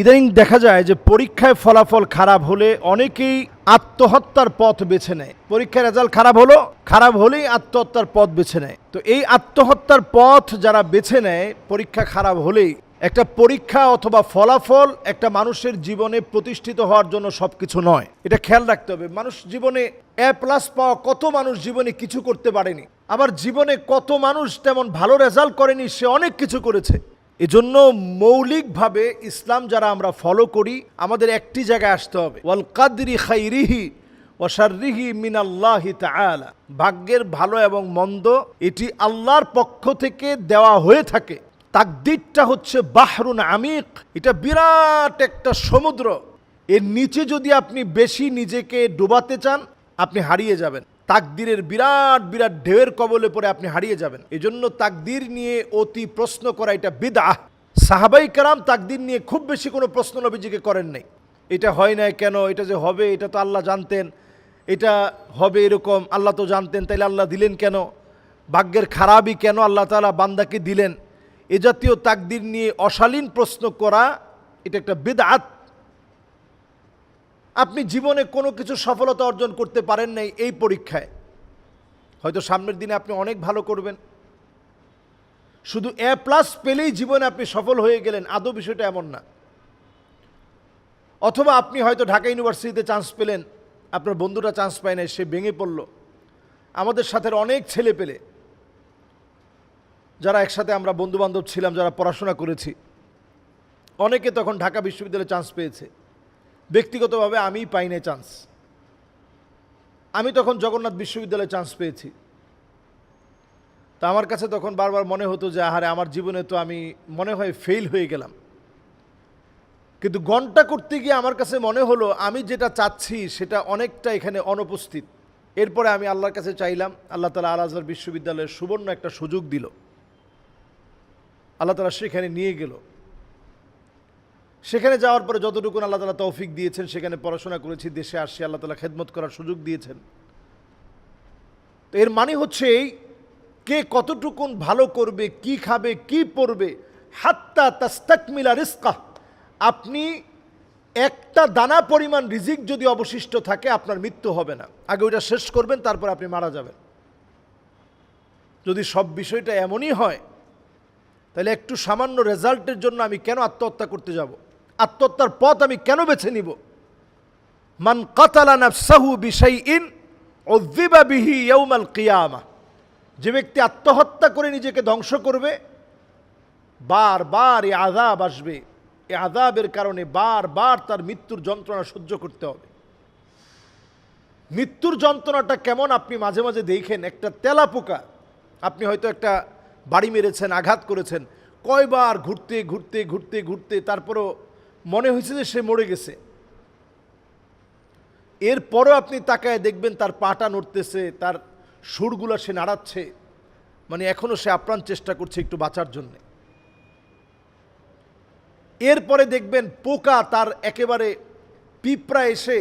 ইদানিং দেখা যায় যে পরীক্ষায় ফলাফল খারাপ হলে অনেকেই আত্মহত্যার পথ বেছে নেয়। পরীক্ষার রেজাল্ট খারাপ হলো, খারাপ হলেই আত্মহত্যার পথ বেছে নেয়। তো এই আত্মহত্যার পথ যারা বেছে নেয়, পরীক্ষা খারাপ হলেই একটা পরীক্ষা অথবা ফলাফল একটা মানুষের জীবনে প্রতিষ্ঠিত হওয়ার জন্য সবকিছু নয়। এটা খেয়াল রাখতে হবে। মানুষ জীবনে এ প্লাস পাওয়া কত মানুষ জীবনে কিছু করতে পারেনি? আবার জীবনে কত মানুষ তেমন ভালো রেজাল্ট করেনি, সে অনেক কিছু করেছে। এজন্য মৌলিকভাবে ইসলাম যারা আমরা ফলো করি, আমাদের একটি জায়গায় আসতে হবে। ওয়াল কাদরি খাইরিহি ওয়াশারিহি মিনাল্লাহি তাআলা। ভাগ্যের ভালো এবং মন্দ, এটি আল্লাহর পক্ষ থেকে দেওয়া হয়ে থাকে। তাকদিরটা হচ্ছে বাহরুন আমিক। এটা বিরাট একটা সমুদ্র। এর নিচে যদি আপনি বেশি নিজেকে ডুবাতে চান, আপনি হারিয়ে যাবেন। তাকদিরের বিরাট বিরাট ঢেউয়ের কবলে পড়ে আপনি হারিয়ে যাবেন। এজন্য তাকদির নিয়ে অতি প্রশ্ন করা এটা বিদা সাহাবাই কারাম তাকদির নিয়ে খুব বেশি কোনো প্রশ্ন নবীজিকে করেন নাই। এটা হয় না কেন? এটা যে হবে, এটা তো আল্লাহ জানতেন। এটা হবে এরকম, আল্লাহ তো জানতেন, তাইলে আল্লাহ দিলেন কেন? ভাগ্যের খারাপই কেন আল্লাহ তাআলা বান্দাকে দিলেন? এ জাতীয় তাকদির নিয়ে অশালীন প্রশ্ন করা, এটা একটা বেদাত আপনি জীবনে কোনো কিছু সফলতা অর্জন করতে পারেন নাই এই পরীক্ষায়। হয়তো সামনের দিনে আপনি অনেক ভালো করবেন। শুধু এ প্লাস পেলেই জীবনে আপনি সফল হয়ে গেলেন, আদৌ বিষয়টা এমন না। অথবা আপনি হয়তো ঢাকা ইউনিভার্সিটিতে চান্স পেলেন, আপনার বন্ধুটা চান্স পায় নাই, সে ভেঙে পড়ল। আমাদের সাথে অনেক ছেলে পেলে। যারা একসাথে আমরা বন্ধুবান্ধব ছিলাম, যারা পড়াশোনা করেছি, অনেকে তখন ঢাকা বিশ্ববিদ্যালয়ে চান্স পেয়েছে। ব্যক্তিগতভাবে আমিই পাই নাই চান্স আমি তখন জগন্নাথ বিশ্ববিদ্যালয়ে চান্স পেয়েছি। তা আমার কাছে তখন বারবার মনে হতো যে, আহারে, আমার জীবনে তো আমি মনে হয় ফেল হয়ে গেলাম। কিন্তু ঘণ্টা করতে গিয়ে আমার কাছে মনে হলো, আমি যেটা চাচ্ছি সেটা অনেকটা এখানে অনুপস্থিত। এরপরে আমি আল্লাহর কাছে চাইলাম, আল্লাহ তালা আল আজহার বিশ্ববিদ্যালয়ের সুবর্ণ একটা সুযোগ দিল। আল্লাহ তালা সেখানে নিয়ে গেল। সেখানে যাওয়ার পরে যতটুকুন আল্লাহ তালা তৌফিক দিয়েছেন, সেখানে পড়াশোনা করেছি, দেশে আসছি, আল্লাহ তালা খেদমত করার সুযোগ দিয়েছেন। তো এর মানে হচ্ছে এই, কে কতটুকুন ভালো করবে, কি খাবে, কি পড়বে হাত্তা তাস্তাকমিলা রিস্কা আপনি একটা দানা পরিমাণ রিজিক যদি অবশিষ্ট থাকে, আপনার মৃত্যু হবে না। আগে ওইটা শেষ করবেন, তারপর আপনি মারা যাবেন। যদি সব বিষয়টা এমনই হয়, তাহলে একটু সামান্য রেজাল্টের জন্য আমি কেন আত্মহত্যা করতে যাব? আত্মহত্যার পথ আমি কেন বেছে নিব? মান কাতালা নাফসাহু বিশাইইন উযযিবা বিহি ইয়াউমাল কিয়ামা। যে ব্যক্তি আত্মহত্যা করে নিজেকে ধ্বংস করবে, বারবার এ আযাব আসবে। এ আযাবের কারণে বারবার তার মৃত্যুর যন্ত্রণা সহ্য করতে হবে। মৃত্যুর যন্ত্রণাটা কেমন আপনি মাঝে মাঝে দেখেন, একটা তেলা পোকা। আপনি হয়তো একটা বাড়ি মেরেছেন, আঘাত করেছেন, কয়বার ঘুরতে ঘুরতে ঘুরতে ঘুরতে, তারপরও মনে হয়েছে যে সে মরে গেছে। এরপরও আপনি তাকায় দেখবেন তার পাটা নড়তেছে, তার সুরগুলো সে নাড়াচ্ছে। মানে এখনও সে আপ্রাণ চেষ্টা করছে একটু বাঁচার জন্যে। এরপরে দেখবেন পোকা তার একেবারে পিঁপড়া এসে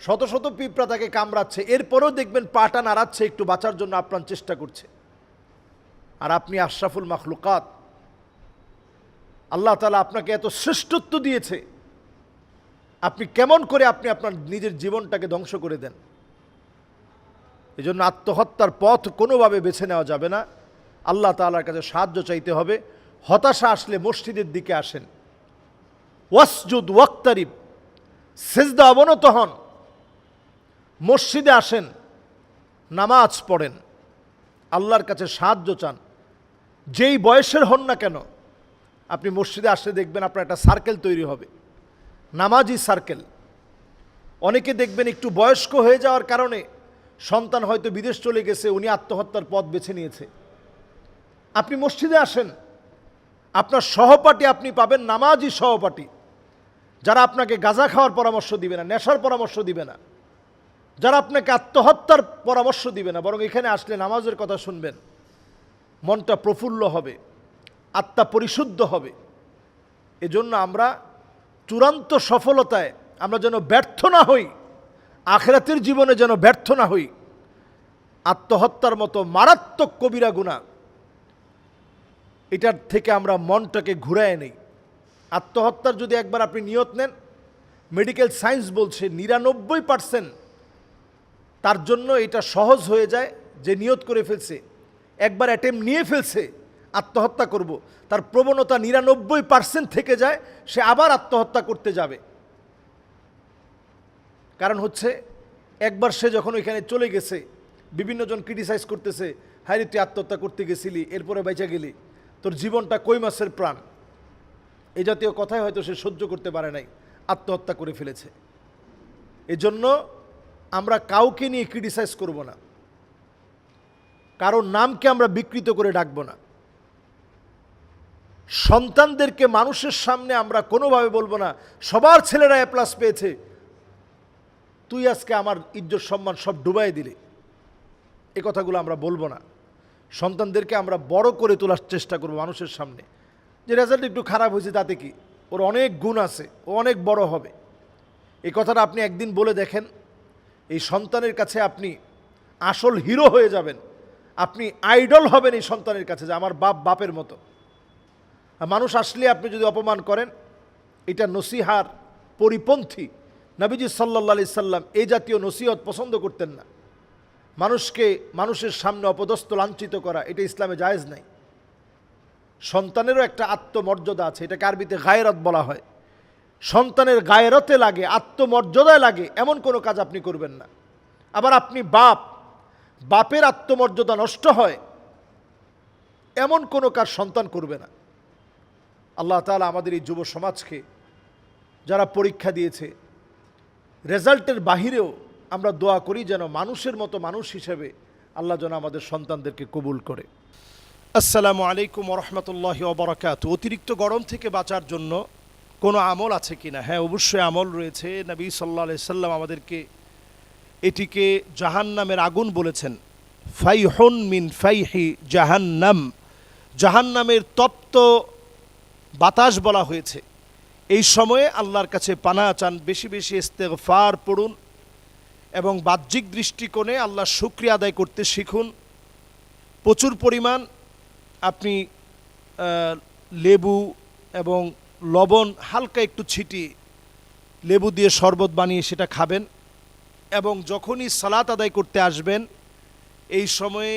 শত শত পিঁপড়া তাকে কামড়াচ্ছে। এরপরেও দেখবেন পাটা নাড়াচ্ছে একটু বাঁচার জন্য আপ্রাণ চেষ্টা করছে। আর আপনি আশরাফুল মাখলুকাত আল্লাহ তালা আপনাকে এত শ্রেষ্ঠত্ব দিয়েছে। আপনি কেমন করে আপনি আপনার নিজের জীবনটাকে ধ্বংস করে দেন? এই জন্য আত্মহত্যার পথ কোনোভাবে বেছে নেওয়া যাবে না। আল্লাহ তালার কাছে সাহায্য চাইতে হবে। হতাশা আসলে মসজিদের দিকে আসেন। ওয়াসজুদ ওয়াক্তারিব, সেজদা অবনত হন। মসজিদে আসেন, নামাজ পড়েন। আল্লাহর কাছে সাহায্য চান। যেই বয়সের হন না কেন আপনি মসজিদে আসলে দেখবেন আপনার একটা সার্কেল তৈরি হবে। নামাজি সার্কেল অনেকে দেখবেন একটু বয়স্ক হয়ে যাওয়ার কারণে সন্তান হয়তো বিদেশ চলে গেছে, উনি আত্মহত্যার পথ বেছে নিয়েছে। আপনি মসজিদে আসেন, আপনার সহপাঠী আপনি পাবেন, নামাজি সহপাঠী। যারা আপনাকে গাঁজা খাওয়ার পরামর্শ দিবে না, নেশার পরামর্শ দিবে না। যারা আপনাকে আত্মহত্যার পরামর্শ দিবে না, বরং এখানে আসলে নামাজের কথা শুনবেন, মনটা প্রফুল্ল হবে। আত্মা পরিশুদ্ধ হবে। এজন্য আমরা চূড়ান্ত সফলতায় আমরা যেন ব্যর্থ না হই, আখরাতের জীবনে যেন ব্যর্থ না হই, আত্মহত্যার মতো মারাত্মক কবিরা গুণা, এটার থেকে আমরা মনটাকে ঘুরায় নেই। আত্মহত্যার যদি একবার আপনি নিয়ত নেন, মেডিকেল সায়েন্স বলছে নিরানব্বই পার্সেন্ট তার জন্য এটা সহজ হয়ে যায় যে নিয়ত করে ফেলছে, একবার অ্যাটেম্প নিয়ে ফেলছে আত্মহত্যা করব। তার প্রবণতা নিরানব্বই পার্সেন্ট থেকে যায়, সে আবার আত্মহত্যা করতে যাবে। কারণ হচ্ছে, একবার সে যখন ওইখানে চলে গেছে বিভিন্নজন ক্রিটিসাইজ করতেছে হ্যাঁ তুই আত্মহত্যা করতে গেছিলি, এরপরে বেঁচে গেলি, তোর জীবনটা কই মাসের প্রাণ? এই জাতীয় কথাই হয়তো সে সহ্য করতে পারে নাই, আত্মহত্যা করে ফেলেছে। এজন্য আমরা কাউকে নিয়ে ক্রিটিসাইজ করব না। কারোর নামকে আমরা বিকৃত করে ডাকবো না। সন্তানদেরকে মানুষের সামনে আমরা কোনোভাবে বলব না। সবার ছেলেরা এ প্লাস পেয়েছে। তুই আজকে আমার ইজ্জত সম্মান সব ডুবাই দিলে। এ কথাগুলো আমরা বলব না। সন্তানদেরকে আমরা বড় করে তোলার চেষ্টা করব মানুষের সামনে। যে রেজাল্ট একটু খারাপ হয়েছে তাতে কি? ওর অনেক গুণ আছে, ও অনেক বড় হবে। এই কথাটা আপনি একদিন বলে দেখেন। এই সন্তানের কাছে আপনি আসল হিরো হয়ে যাবেন। আপনি আইডল হবেন এই সন্তানের কাছে যে আমার বাপ, বাপের মতো। মানুষ আসলে আপনি যদি অপমান করেন, এটা নসিহার পরিপন্থী নবীজি সাল্লা সাল্লাম এই জাতীয় নসিহত পছন্দ করতেন না। মানুষকে, মানুষের সামনে অপদস্থ, লাঞ্ছিত করা, এটা ইসলামে জায়েজ নাই। সন্তানেরও একটা আত্মমর্যাদা আছে, এটাকে আরবিতে গায়রত বলা হয়। সন্তানের গায়রতে লাগে, আত্মমর্যাদায় লাগে, এমন কোনো কাজ আপনি করবেন না। আবার আপনি বাপ, বাপের আত্মমর্যাদা নষ্ট হয়, এমন কোনো কাজ সন্তান করবে না। আল্লাহ তালা আমাদের এই যুব সমাজকে যারা পরীক্ষা দিয়েছে, রেজাল্টের বাহিরেও আমরা দোয়া করি যেন মানুষের মতো মানুষ হিসেবে আল্লাহ যেন আমাদের সন্তানদেরকে কবুল করে। আসসালামু আলাইকুম রহমতুল্লাহ ওবরাকাত অতিরিক্ত গরম থেকে বাঁচার জন্য কোনো আমল আছে কি না হ্যাঁ অবশ্যই আমল রয়েছে। নবী সাল্লাহ সাল্লাম আমাদেরকে এটিকে জাহান্নামের আগুন বলেছেন। ফাইহন মিন ফাইহি জাহান্নাম। জাহান্নামের তপ্ত বাতাস বলা হয়েছে। এই সময়ে আল্লাহর কাছে পানা চান, বেশি বেশি ইস্তেগফার পড়ুন এবং বাহ্যিক দৃষ্টিকোণে আল্লাহ শুক্রিয়া আদায় করতে শিখুন। প্রচুর পরিমাণ আপনি লেবু এবং লবণ হালকা একটু ছিটিয়ে লেবু দিয়ে শরবত বানিয়ে সেটা খাবেন এবং যখনই সালাত আদায় করতে আসবেন, এই সময়ে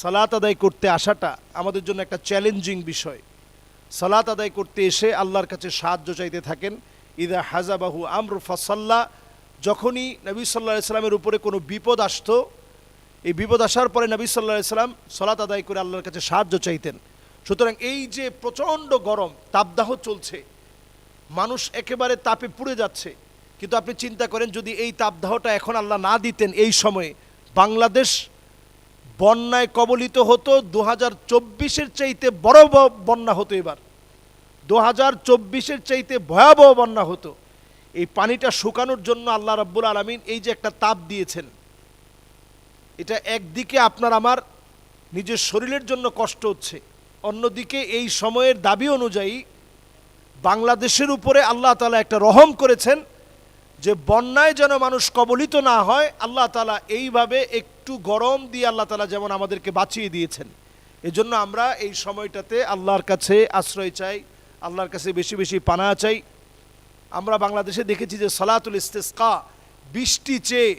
সালাত আদায় করতে আসাটা আমাদের জন্য একটা চ্যালেঞ্জিং বিষয়। সালাত আদায় করতে এসে আল্লাহর কাছে সাহায্য চাইতে থাকেন। ইদা হাজাবাহু আমর ফাসাল্লা, যখনই নবী সাল্লাহ সাল্লামের উপরে কোনো বিপদ আসতো, এই বিপদ আসার পরে নবী সাল্লাহ সাল্লাম সালাত আদায় করে আল্লাহর কাছে সাহায্য চাইতেন। সুতরাং এই যে প্রচণ্ড গরম, তাপদাহ চলছে, মানুষ একেবারে তাপে পুড়ে যাচ্ছে। কিন্তু আপনি চিন্তা করেন, যদি এই তাপদাহটা এখন আল্লাহ না দিতেন এই সময়ে, বাংলাদেশ বন্যায় কবলিত হতো দু হাজার চব্বিশের চাইতে বড় বন্যা হতো এবার। দু হাজার চব্বিশের চাইতে ভয়াবহ বন্যা হতো। এই পানিটা শুকানোর জন্য আল্লাহ রাব্বুল আলমিন এই যে একটা তাপ দিয়েছেন, এটা একদিকে আপনার আমার নিজের শরীরের জন্য কষ্ট হচ্ছে, অন্যদিকে এই সময়ের দাবি অনুযায়ী বাংলাদেশের উপরে আল্লাহ তালা একটা রহম করেছেন যে বন্যায় যেন মানুষ কবলিত না হয়, আল্লাহ তালা এইভাবে একটু গরম দিয়ে আল্লাহ তালা যেমন আমাদেরকে বাঁচিয়ে দিয়েছেন। এজন্য আমরা এই সময়টাতে আল্লাহর কাছে আশ্রয় চাই, আল্লাহর কাছে বেশি বেশি পানা চাই। আমরা বাংলাদেশে দেখেছি যে সালাতুল ইস্তেস্কা, বৃষ্টি চেয়ে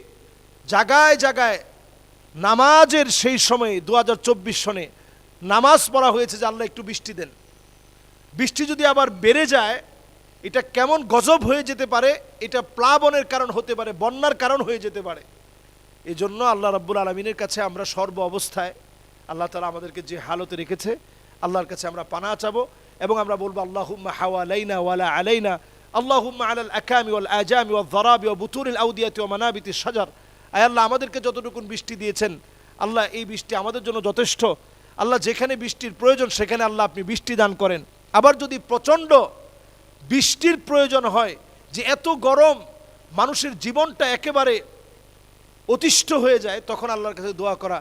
জায়গায় জায়গায় নামাজের সেই সময়ে দু হাজার চব্বিশ সনে নামাজ পড়া হয়েছে যে আল্লাহ একটু বৃষ্টি দেন। বৃষ্টি যদি আবার বেড়ে যায়, এটা কেমন গজব হয়ে যেতে পারে, এটা প্লাবনের কারণ হতে পারে, বন্যার কারণ হয়ে যেতে পারে। এই জন্য আল্লাহ রাব্বুল আলমিনের কাছে আমরা সর্ব অবস্থায় আল্লাহ তালা আমাদেরকে যে হালতে রেখেছে, আল্লাহর কাছে আমরা পানা চাবো এবং আমরা বলব, আল্লাহুম্মা হাওয়া আলাইনা ওয়ালা আলাইনা, আল্লাহুম্মা আলাল আকামি ওয়াল আজামি ওয়াল ধরাবি ওয়া আউদিয়াতি ওয়া মানাবিতি সাজার আয় আল্লাহ, আমাদেরকে যতটুকুন বৃষ্টি দিয়েছেন, আল্লাহ এই বৃষ্টি আমাদের জন্য যথেষ্ট। আল্লাহ যেখানে বৃষ্টির প্রয়োজন, সেখানে আল্লাহ আপনি বৃষ্টি দান করেন। আবার যদি প্রচণ্ড বৃষ্টির প্রয়োজন হয়, যে এত গরম, মানুষের জীবনটা একেবারে অতিষ্ঠ হয়ে যায়, তখন আল্লাহর কাছে দোয়া করা,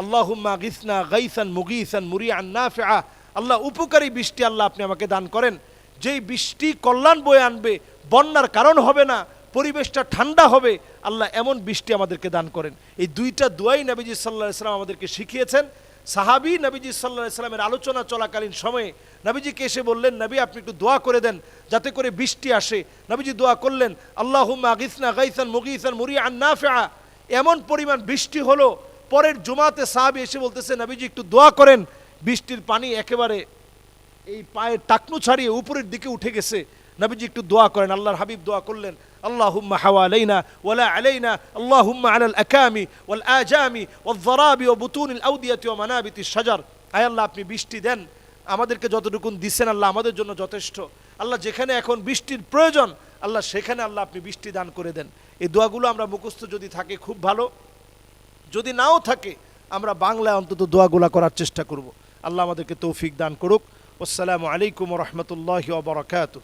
আল্লাহুম্মা গিসনা গাইসান মুগিসান মুরিয়ান নাফিআ। আল্লাহ উপকারী বৃষ্টি আল্লাহ আপনি আমাকে দান করেন। যেই বৃষ্টি কল্যাণ বয়ে আনবে, বন্যার কারণ হবে না, পরিবেশটা ঠান্ডা হবে, আল্লাহ এমন বৃষ্টি আমাদেরকে দান করেন। এই দুইটা দোয়াই নবীজি সাল্লাহ ইসলাম আমাদেরকে শিখিয়েছেন। সাহাবি নবীজি সাল্লাহ সাল্লামের আলোচনা চলাকালীন সময়ে নবীজিকে এসে বললেন, নবী, আপনি একটু দোয়া করে দেন, যাতে করে বৃষ্টি আসে। নবীজি দোয়া করলেন আল্লাহ গিসনা গাইসান মুগিসান মুরি আন্না এমন পরিমাণ বৃষ্টি হলো, পরের জুমাতে সাহাবি এসে বলতেছে, নবীজি, একটু দোয়া করেন। বৃষ্টির পানি একেবারে এই পায়ের টাকনু ছাড়িয়ে উপরের দিকে উঠে গেছে। নবীজি, একটু দোয়া করেন। আল্লাহর হাবিব দোয়া করলেন, আল্লাহুম্মা হাওয়া আলাইনা ওয়ালা আলাইনা, আল্লাহুম্মা আলাল আকামি ওয়াল আজামি ওয়াল যারাবি ওয়া বুতুনিল আউদিয়াতি ওয়া মানাবিতি শাজার। আয় আল্লাহ, আপনি বৃষ্টি দেন। আমাদেরকে যতটুকুন দিচ্ছেন আল্লাহ আমাদের জন্য যথেষ্ট। আল্লাহ যেখানে এখন বৃষ্টির প্রয়োজন, আল্লাহ সেখানে আল্লাহ আপনি বৃষ্টি দান করে দেন। এই দোয়াগুলো আমরা মুখস্থ যদি থাকে, খুব ভালো। যদি নাও থাকে, আমরা বাংলায় অন্তত দোয়াগুলা করার চেষ্টা করব। আল্লাহ আমাদেরকে তৌফিক দান করুক। আসসালামু আলাইকুম রহমতুল্লাহ বরকাত